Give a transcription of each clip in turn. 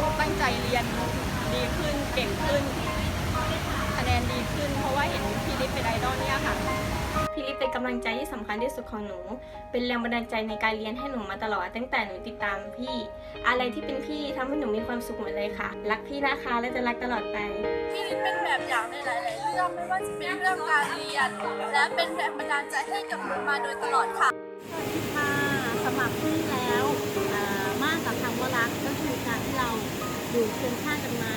ลูกตั้งใจเรียนดีขึ้นเก่งขึ้น คะแนนดีขึ้น เพราะว่าเห็นพี่ลิศเป็นไอดอลเนี่ยค่ะพี่ลิศเป็นกำลังใจที่สำคัญที่สุดของหนู เป็นแรงบันดาลใจในการเรียนให้หนูมาตลอด ตั้งแต่หนูติดตามพี่ อะไรที่เป็นพี่ทำให้หนูมีความสุขหมดเลยค่ะ รักพี่นะคะและจะรักตลอดไป พี่ลิศเป็นแบบอย่างในหลาย ๆ เรื่องไม่ว่าจะเป็นเรื่องการเรียน และเป็นแรงบันดาลใจให้กับหนูมาโดยตลอดค่ะค่ะสมัครพึ่งแล้ว รักก็คือการที่เราอยู่เคียงข้างกันมา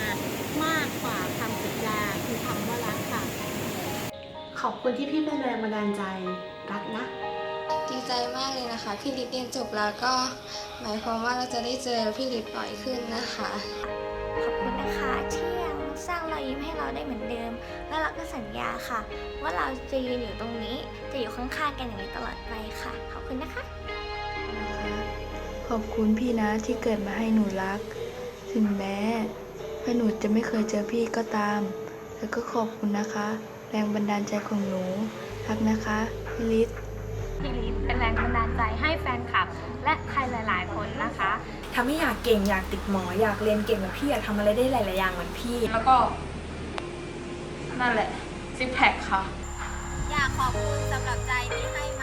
มากกว่าคำสัญญาคือคำว่ารักค่ะ ขอบคุณที่พี่เป็นแรงบันดาลใจ รักนะ ดีใจมากเลยนะคะ พี่ลิศเรียนจบแล้วก็ หมายความว่าเราจะได้เจอพี่ลิศบ่อยขึ้นนะคะ ขอบคุณนะคะที่ยังสร้างรอยยิ้มให้เราได้เหมือนเดิม และเราก็สัญญาค่ะ ว่าเราจะยืนอยู่ตรงนี้จะอยู่ข้างๆกันอย่างนี้ตลอดไปค่ะ ขอบคุณนะคะข อบคุณพี่นะที่เกิดมาให้หนูรัก ถึงแม้ว่าหนูจะไม่เคยเจอพี่ก็ตามแล้วก็ขอบคุณนะคะ แรงบันดาลใจของหนูรักนะคะพี่ลิศพี่ลิศเป็นแรงบันดาลใจให้แฟนคลับ และใครหลาย ๆ คนนะคะทำให้อยากเก่งอยากติดหมอ อยากเรียนเก่งเหมือนพี่อยากทำอะไรได้หลาย ๆ อย่างเหมือนพี่ แล้วก็ นั่นแหละซิกแพคค่ะ อยากขอบคุณสำหรับใจที่ให้มา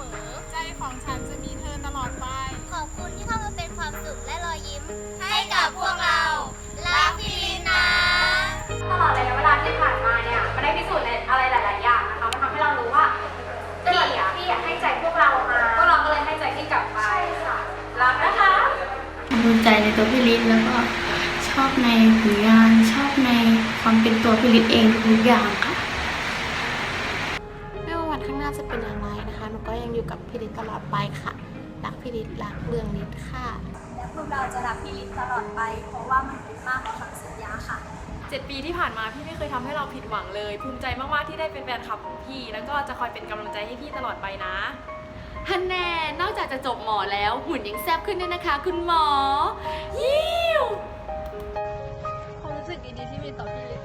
มีให้เสมอ ใจของฉันจะมีเธอตลอดไป ขอบคุณที่เข้ามาเป็นความสุขและรอยยิ้ม ให้กับพวกเรารักพี่ลินนะ ตลอดระยะเวลาที่ผ่านมาเนี่ยมันได้พิสูจน์ในอะไรหลาย ๆ อย่างนะคะมันทำให้เรารู้ว่าพี่อะพี่อยากให้ใจพวกเรามาพวกเราก็เลยให้ใจพี่กลับไปใช่ค่ะรักนะคะภูมิใจในตัวพี่ลิศแล้วก็ชอบในผลงานชอบในความเป็นตัวพี่ลิศเองทุกอย่างค่ะไม่ ว่าวันข้างหน้าจะเป็นอย่างไรนะคะ หนูก็ยังอยู่กับพี่ลิศตลอดไปค่ะ รักพี่ลิศรักเรื่องลิศค่ะ และพวกเราจะรักพี่ลิศตลอดไป เพราะว่ามันเป็นมากกว่าคำสัญญาค่ะ 7 ปีที่ผ่านมาพี่ไม่เคยทำให้เราผิดหวังเลย ภูมิใจมากๆที่ได้เป็นแฟนคลับของพี่ แล้วก็จะคอยเป็นกำลังใจให้พี่ตลอดไปนะฮันแน่ นอกจากจะจบหมอแล้วหุ่นยังแซ่บขึ้นด้วยนะคะ คุณหมอ ยิ้วความรู้สึกดีๆที่มีต่อพี่ลิศ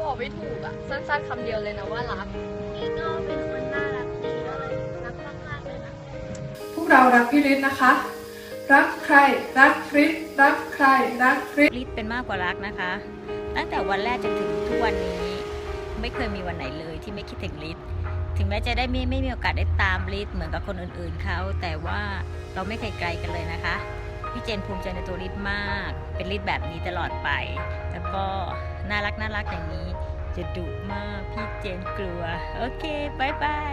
บอกไม่ถูกอะสั้นๆคำเดียวเลยนะว่ารักนี่ก็เป็นคน เรารักพี่ฤทธิ์นะคะ รักใคร รักคริสรักใคร รักคริสลิศเป็นมากกว่ารักนะคะ ตั้งแต่วันแรกจนถึงทุกวันนี้ ไม่เคยมีวันไหนเลยที่ไม่คิดถึงลิศถึงแม้จะได้ไม่ไม่มีโอกาสได้ตามลิศเหมือนกับคนอื่นๆเขาแต่ว่าเราไม่เคยไกลกันเลยนะคะพี่เจนภูมิใจในตัวลิศมาก เป็นลิศแบบนี้ตลอดไป แล้วก็น่ารักน่ารักอย่างนี้จะดุมากพี่เจนกลัว โอเคบายบาย